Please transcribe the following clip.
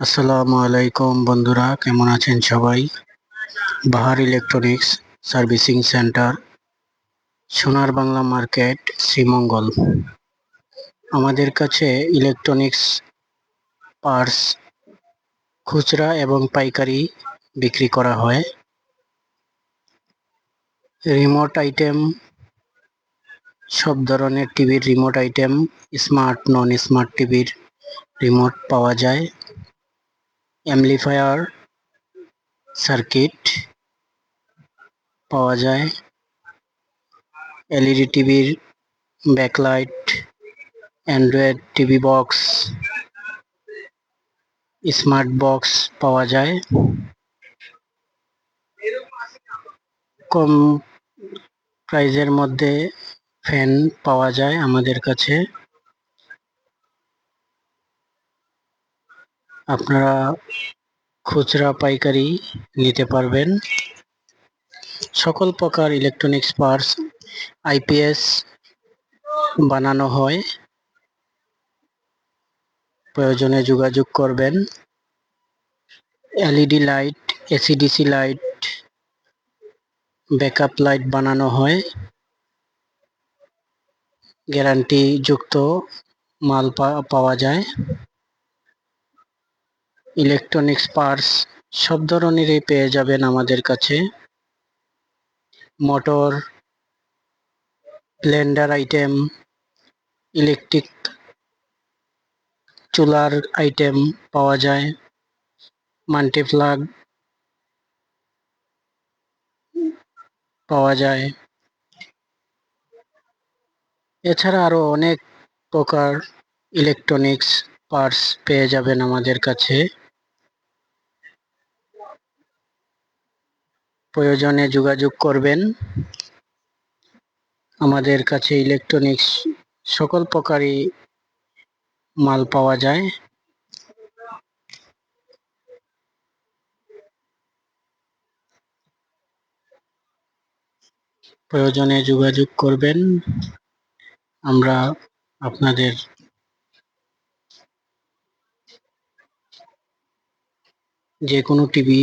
আসসালামু আলাইকুম বন্ধুরা, কেমন আছেন সবাই? বাহার ইলেকট্রনিক্স সার্ভিসিং সেন্টার, সোনার বাংলা মার্কেট, শ্রীমঙ্গল। আমাদের কাছে ইলেকট্রনিক্স পার্টস খুচরা এবং পাইকারি বিক্রি করা হয়। রিমোট আইটেম, সব ধরনের টিভির remote item, smart non smart টিভির রিমোট পাওয়া যায়। অ্যামলিফায়ার সার্কিট পাওয়া যায়। এলইডি টিভির backlight Android TV box smart box পাওয়া যায়। কম প্রাইজের মধ্যে ফ্যান পাওয়া যায় আমাদের কাছে। আপনারা খুচরা পাইকারি নিতে পারবেন। সকল প্রকার ইলেকট্রনিক্স পার্টস আইপিএস বানানো হয়। প্রয়োজনে যোগাযোগ করবেন। LED light AC DC light backup light বানানো হয়। গ্যারান্টি যুক্ত মাল পাওয়া যায়। ইলেকট্রনিক্স পার্টস সব ধরনেরই পেয়ে যাবেন আমাদের কাছে। মোটর ব্লেন্ডার আইটেম ইলেকট্রিক চুলার আইটেম পাওয়া যায় মাল্টিপ্লাগ পাওয়া যায়। এছাড়া আরও অনেক প্রকার ইলেকট্রনিক্স পার্টস পেয়ে যাবেন আমাদের কাছে। প্রয়োজনে যোগাযোগ করবেন। আমাদের কাছে ইলেকট্রনিক্স সকল প্রকারই মাল পাওয়া যায়। প্রয়োজনে যোগাযোগ করবেন। আমরা আপনাদের যে কোনো টিভি